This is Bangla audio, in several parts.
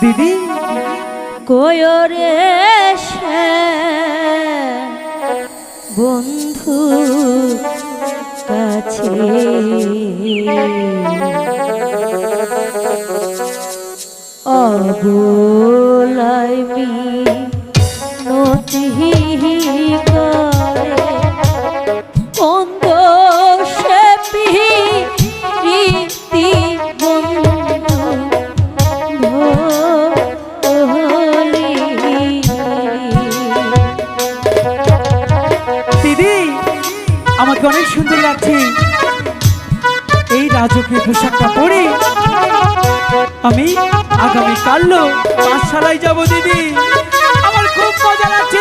দিদি? কোয়রে বন্ধু কাছে? অবলাই আপনাকে অনেক সুন্দর লাগছে। এই রাজকীয় পোশাকটা পরে আমি আগামীকাল পাঠশালায় যাব দিদি আমার খুব মজা লাগছে।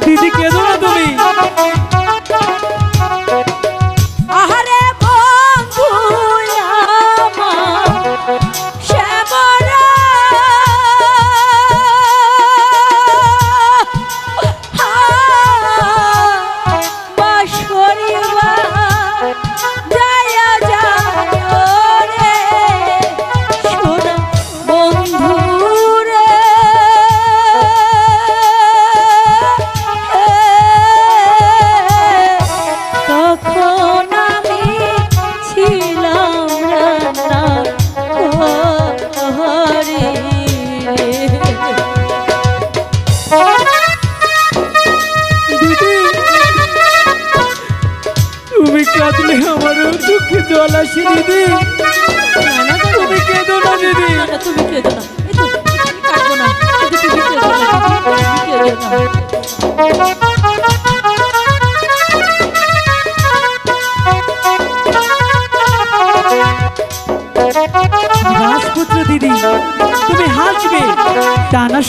দিদি কেঁদো না তুমি?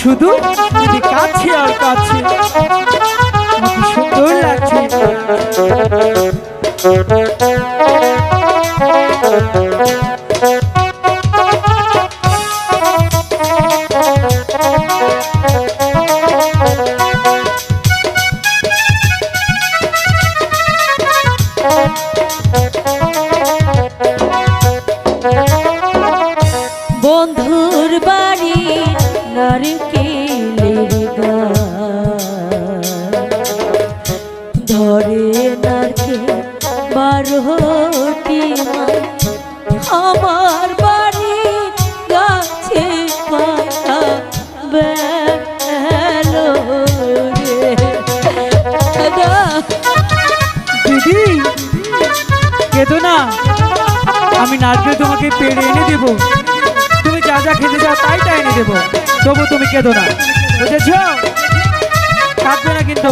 শুধু কাছে আর কাছে। সুন্দর লাগছে। আমি নারকেল তোমাকে পেড়ে এনে দেবো। তুমি যা যা খেতে চাও তাই তাই এনে দেবো। তবু তুমি কেঁদো না। বুঝেছ? কাঁদবে না কিন্তু।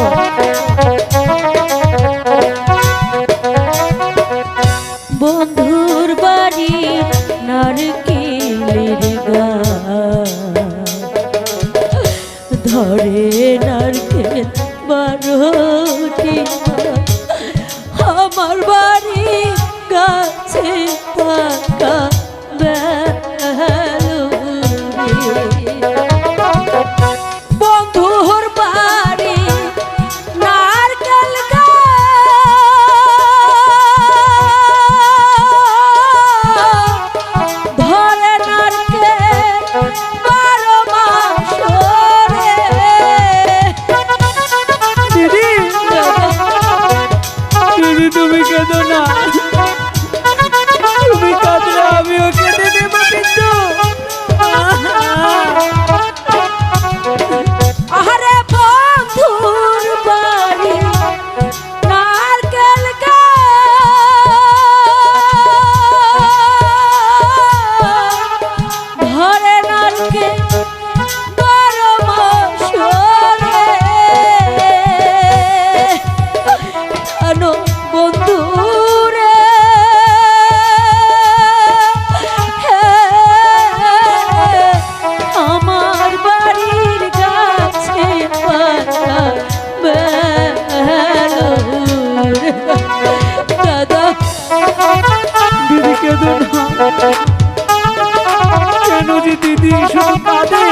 যে দিদি শুধু কাঁদে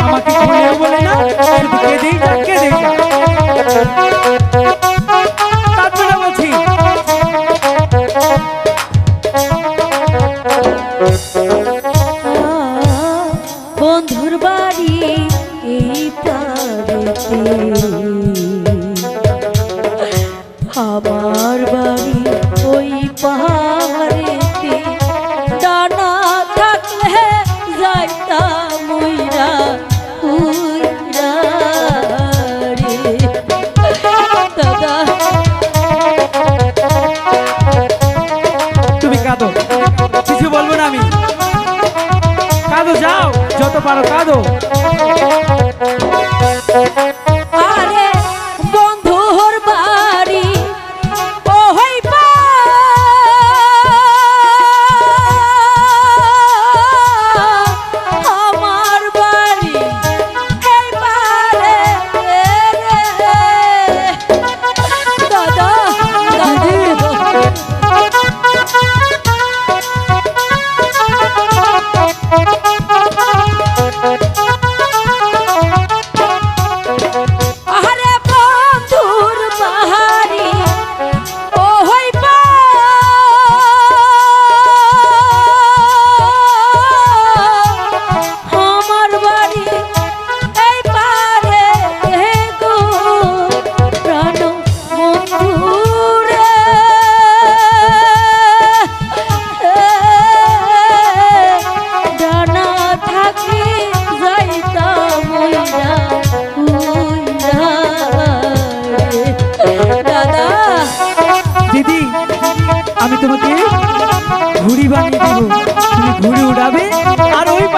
আমাকে খুলেও বলে না শুধু কেঁদেই যা কেঁদেই যা তুমি কাঁদো কিছু বলব না আমি। কাঁদো যাও যত পারো কাঁদো।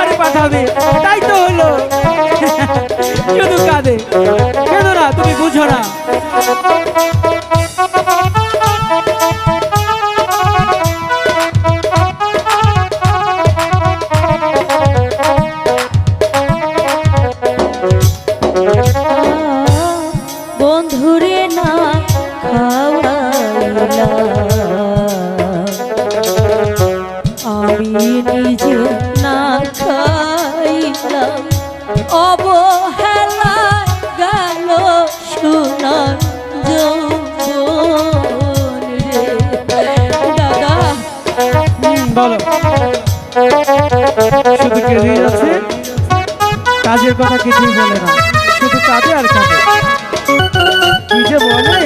আর পাঠাবে তাই তো হলো। শুধু শুধু কেঁদেই যাচ্ছে কাজের কথা কিছুই বলে না। শুধু কাজে আর কাজে। কি বলে?